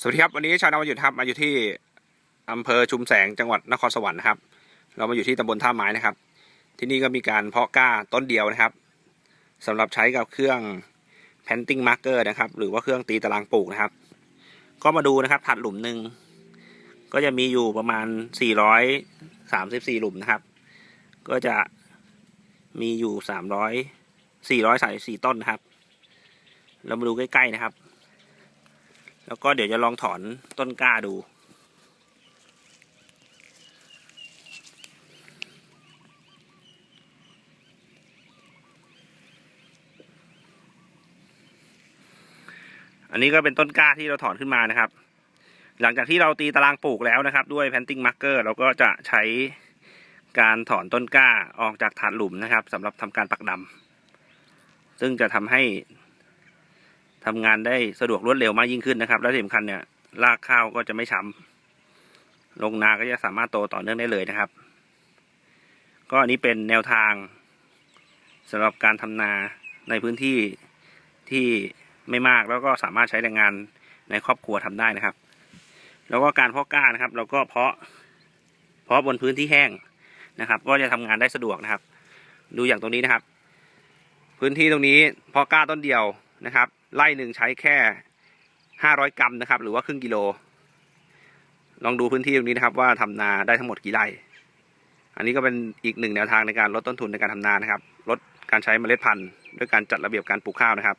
สวัสดีครับวันนี้ชาวนาวันหยุดครับมาอยู่ที่อำเภอชุมแสงจังหวัดนครสวรรค์นะครับ เรามาอยู่ที่ตำบลท่าไม้นะครับ ที่นี่ก็มีการเพาะกล้าต้นเดียวนะครับสำหรับใช้กับเครื่อง planting marker นะครับ หรือว่าเครื่องตีตารางปลูกนะครับ ก็มาดูนะครับถัดหลุมหนึ่งก็จะมีอยู่ประมาณ 434 หลุมนะครับ ก็จะมีอยู่ 300 434 ต้นนะครับ เรามาดูใกล้ๆนะครับ แล้วก็เดี๋ยวจะลองถอนต้นกล้าดู อันนี้ก็เป็นต้นกล้าที่เราถอนขึ้นมานะครับ หลังจากที่เราตีตารางปลูกแล้วนะครับ ด้วย planting marker เราก็จะใช้การถอนต้นกล้าออกจากฐานหลุมนะครับสำหรับทำการปักดำซึ่งจะทำให้ ทำงานได้สะดวกรวดเร็วมากยิ่งขึ้นนะครับ และที่สำคัญเนี่ยรากข้าวก็จะไม่ช้ำลงนาก็จะสามารถโตต่อเนื่องได้เลยนะครับ ก็อันนี้เป็นแนวทางสำหรับการทำนาในพื้นที่ที่ไม่มากแล้วก็สามารถใช้แรงงานในครอบครัวทำได้นะครับ แล้วก็การเพาะกล้านะครับ เราก็เพาะเพาะบนพื้นที่แห้งนะครับ ก็จะทำงานได้สะดวกนะครับ ดูอย่างตรงนี้นะครับ พื้นที่ตรงนี้เพาะกล้าต้นเดียวนะครับ ไร่หนึ่งใช้แค่ห้าร้อยกรัมนะครับ หรือว่าครึ่งกิโล ลองดูพื้นที่ตรงนี้นะครับ ว่าทำนาได้ทั้งหมดกี่ไร่ อันนี้ก็เป็นอีกหนึ่งแนวทางในการลดต้นทุนในการทำนานะครับ ลดการใช้เมล็ดพันธุ์ด้วยการจัดระเบียบการปลูกข้าวนะครับ